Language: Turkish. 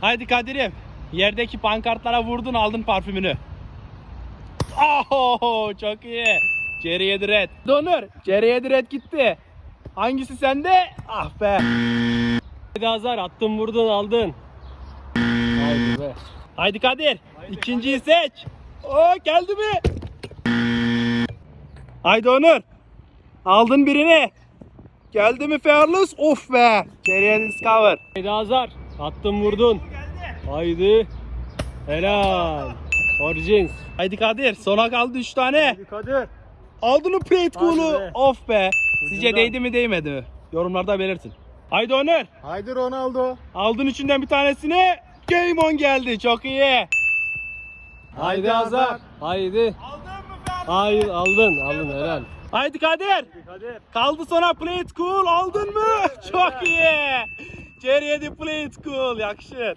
Haydi Kadir'im. Yerdeki pankartlara vurdun aldın parfümünü. Oh çok iyi. Jerry Red. Donur. Jerry Red gitti. Hangisi sende? Ah be. Haydi Azar attın vurdun aldın. Haydi be. Haydi Kadir. İkinciyi seç. Oo geldi mi? Haydi Onur. Aldın birini. Geldi mi Fearless? Of be. Jerry Discover. Haydi Azar attın vurdun. Haydi. Helal. Origins. Haydi Kadir. Sona kaldı 3 tane. Kadir. Aldın mı Plate be. Of be. Sizce Ucundan. değdi mi değmedi mi? Yorumlarda belirtin. Haydi Onur. Haydi Ronaldo. Aldın üçünden bir tanesini. Game on geldi. Çok iyi. Haydi Azar. Haydi. Aldın mı Fearless? Hayır aldın aldın helal. Haydi Kadir. Kadir. Kaldı sonra Plate Cool aldın mı? Çok iyi. Jerry Plate Cool yakışır.